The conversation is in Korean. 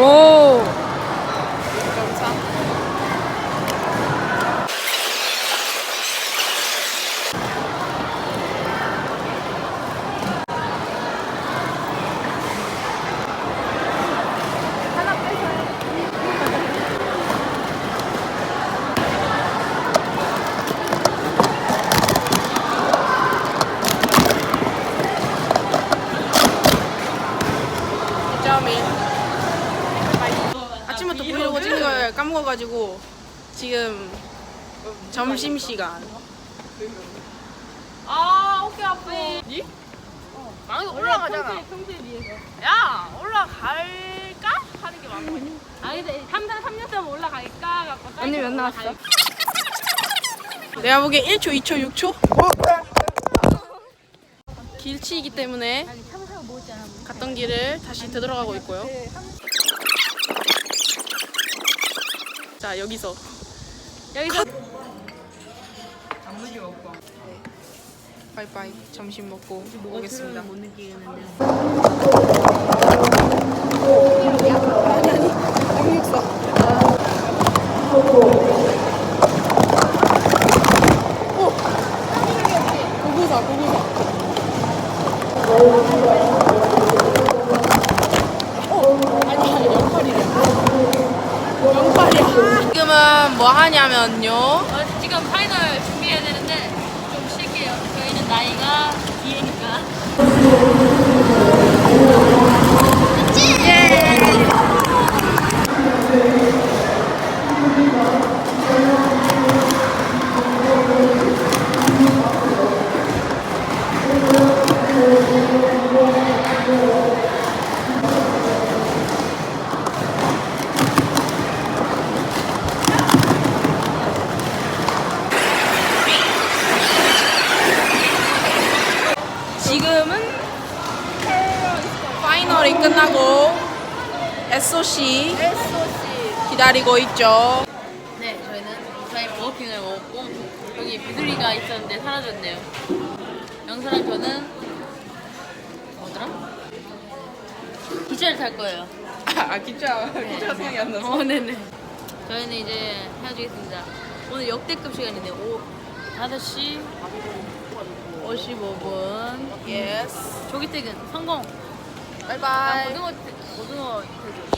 Falou! 까먹어가지고 지금 점심 시간. 아 어깨 아파. 니? 망이 올라가잖아. 평소에 비해서. 야 올라갈까 하는 게 맞거든. 아 근데 3년 3년 동안 올라갈까 갖고. 언니 몇 나왔어? 내가 보기엔 1초, 2초, 6초? 길치이기 때문에. 갔던 길을 다시 되돌아가고 있고요. 자 여기서 여기서 단무지 먹고. 바이바이 점심 먹고 오겠습니다. 못 느끼겠는데. 고구사 고구사. 어 아니야 영팔이래. 영팔이야. 지금은 뭐 하냐면요. 어, 지금 파이널 준비해야 되는데 좀 쉴게요. 저희는 나이가 뒤에니까. 지금은 파이널이 끝나고 SOC 기다리고 있죠. 네, 저희는 무사히 버거킹을 먹었고 여기 비둘기가 있었는데 사라졌네요. 영사랑 저는 뭐더라? 기차를 탈 거예요. 아 기차 기차 생각이 안 나서. 어, 네네. 저희는 이제 헤어지겠습니다. 오늘 역대급 시간인데 오 5시 55분 예스. 조기 퇴근 성공. 바이바이. 고등어 고등어 퇴근.